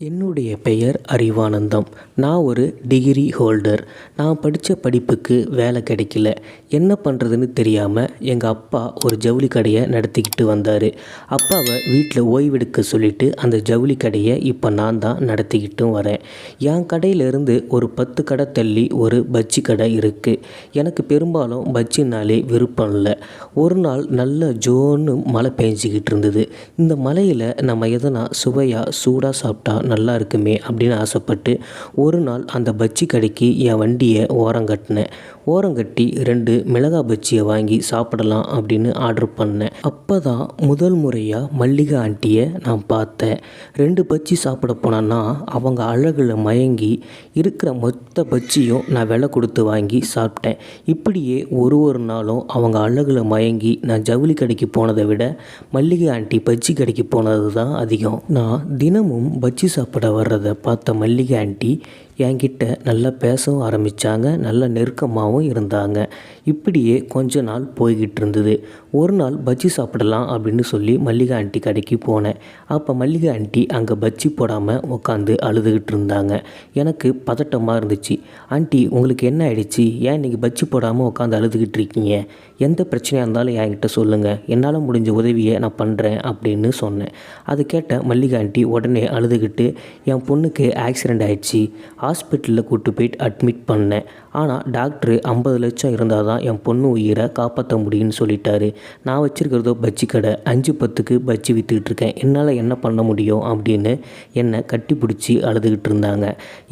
என்னுடைய பெயர் அறிவானந்தம். நான் ஒரு டிகிரி ஹோல்டர் நான் படித்த படிப்புக்கு வேலை கிடைக்கல. என்ன பண்ணுறதுன்னு தெரியாமல் எங்கள் அப்பா ஒரு ஜவுளி கடையை நடத்திக்கிட்டு வந்தார். அப்பாவை வீட்டில் ஓய்வெடுக்க சொல்லிவிட்டு அந்த ஜவுளி கடையை இப்போ நான் தான் நடத்திக்கிட்டும் வரேன். என் கடையிலேருந்து ஒரு பத்து கடை தள்ளி ஒரு பஜ்ஜி கடை இருக்குது எனக்கு பெரும்பாலும் பஜ்ஜினாலே விருப்பம் இல்லை. ஒரு நாள் நல்ல ஜோன்னு மழை பெஞ்சிக்கிட்டு இருந்தது. இந்த மழையில் நம்ம எதனா சுவையாக சூடாக சாப்பிட்டா நல்லா இருக்குமே அப்படின்னு ஆசைப்பட்டு ஒரு நாள் அந்த பஜ்ஜி கடைக்கு என் வண்டியை ஓரங்கட்டினேன் ஓரங்கட்டி ரெண்டு மிளகா பஜ்ஜியை வாங்கி சாப்பிடலாம் அப்படின்னு ஆர்டர் பண்ணேன். அப்போ தான் முதல் முறையாக மல்லிகை ஆண்டியை நான் பார்த்தேன். ரெண்டு பஜ்ஜி சாப்பிட போனேன்னா அவங்க அழகில் மயங்கி இருக்கிற மொத்த பஜ்ஜியும் நான் விலை கொடுத்து வாங்கி சாப்பிட்டேன். இப்படியே ஒரு ஒரு நாளும் அவங்க அழகில் மயங்கி நான் ஜவுளி கடைக்கு போனதை விட மல்லிகை ஆண்டி பஜ்ஜி கடைக்கு போனது தான் அதிகம். நான் தினமும் பஜ்ஜி சாப்பிட வர்றதை பார்த்த மல்லிகை ஆண்டி என்கிட்ட நல்லா பேசவும் ஆரம்பித்தாங்க நல்ல நெருக்கமாகவும் இருந்தாங்க. இப்படியே கொஞ்ச நாள் போய்கிட்டு இருந்தது. ஒரு நாள் பஜ்ஜி சாப்பிடலாம் அப்படின்னு சொல்லி மல்லிகா ஆண்டி கடைக்கு போனேன். அப்போ மல்லிகா ஆண்டி அங்கே பஜ்ஜி போடாமல் உட்காந்து அழுதுகிட்டு இருந்தாங்க. எனக்கு பதட்டமாக இருந்துச்சு. ஆண்டி உங்களுக்கு என்ன ஆயிடுச்சு? ஏன் இன்றைக்கி பஜ்ஜி போடாமல் உட்காந்து அழுதுகிட்டு இருக்கீங்க? எந்த பிரச்சனையாக இருந்தாலும் என்கிட்ட சொல்லுங்கள் என்னால் முடிஞ்ச உதவியை நான் பண்ணுறேன் அப்படின்னு சொன்னேன். அதை கேட்ட மல்லிகா ஆண்டி உடனே அழுதுகிட்டு என் பொண்ணுக்கு ஆக்சிடெண்ட் ஆயிடுச்சு. ஹாஸ்பிட்டலில் கூட்டு போயிட்டு அட்மிட் பண்ணேன். ஆனால் டாக்டரு ஐம்பது லட்சம் இருந்தால் தான் என் பொண்ணு உயிரை காப்பாற்ற முடியும்னு சொல்லிட்டாரு. நான் வச்சுருக்கிறதோ பஜ்ஜி கடை. அஞ்சு பத்துக்கு பஜ்ஜி விற்றுக்கிட்டு இருக்கேன். என்னால் என்ன பண்ண முடியும் அப்படின்னு என்னை கட்டி பிடிச்சி அழுதுகிட்டு இருந்தாங்க.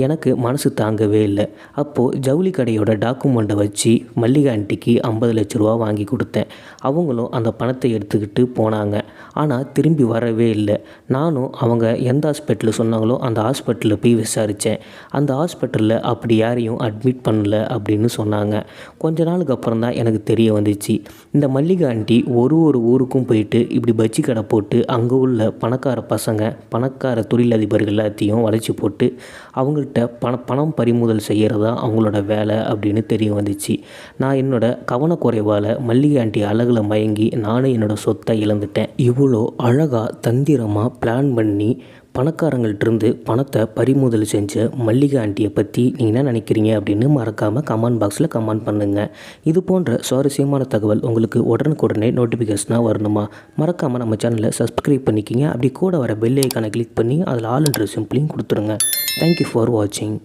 எனக்கு மனசு தாங்கவே இல்லை. அப்போது ஜவுளி கடையோட டாக்குமெண்ட்டை வச்சு மல்லிகை ஆண்டிக்கு ஐம்பது லட்ச ரூபா வாங்கி கொடுத்தேன். அவங்களும் அந்த பணத்தை எடுத்துக்கிட்டு போனாங்க. ஆனால் திரும்பி வரவே இல்லை. நானும் அவங்க எந்த ஹாஸ்பிட்டலில் சொன்னாங்களோ அந்த ஹாஸ்பிட்டலில் போய் விசாரித்தேன் அந்த ஹாஸ்பிட்டலில் அப்படி யாரையும் அட்மிட் பண்ணல அப்படின்னு சொன்னாங்க. கொஞ்ச நாளுக்கு அப்புறம் தான் எனக்கு தெரிய வந்துச்சு. இந்த மல்லிகை ஆண்டி ஒரு ஒரு ஊருக்கும் போயிட்டு இப்படி பஜ்ஜி கடை போட்டு அங்கே உள்ள பணக்கார பசங்க பணக்கார தொழிலதிபர்கள் எல்லாத்தையும் வளைச்சி போட்டு அவங்கள்ட்ட பண பணம் பறிமுதல் செய்கிறதா அவங்களோட வேலை அப்படின்னு தெரிய வந்துச்சு. நான் என்னோட கவனக்குறைவால் மல்லிகை ஆண்டி அழகில் மயங்கி நானும் என்னோடய சொத்தை இழந்துட்டேன். இவ்வளோ அழகாக தந்திரமாக பிளான் பண்ணி பணக்காரங்கள்ட்டிருந்து பணத்தை பறிமுதல் செஞ்ச மல்லிகை ஆண்டியை பற்றி நீங்கள் என்ன நினைக்கிறீங்க அப்படின்னு மறக்காமல் கமெண்ட் பாக்ஸில் கமெண்ட் பண்ணுங்கள் இது போன்ற சுவாரஸ்யமான தகவல் உங்களுக்கு உடனுக்குடனே நோட்டிஃபிகேஷனாக வரணுமா? மறக்காமல் நம்ம சேனலை சப்ஸ்கிரைப் பண்ணிக்கிங்க. அப்படி கூட வர பெல் ஐக்கானை கிளிக் பண்ணி அதில் ஆல் என்ற சிம்பிளையும் கொடுத்துருங்க. தேங்க்யூ ஃபார் வாட்சிங்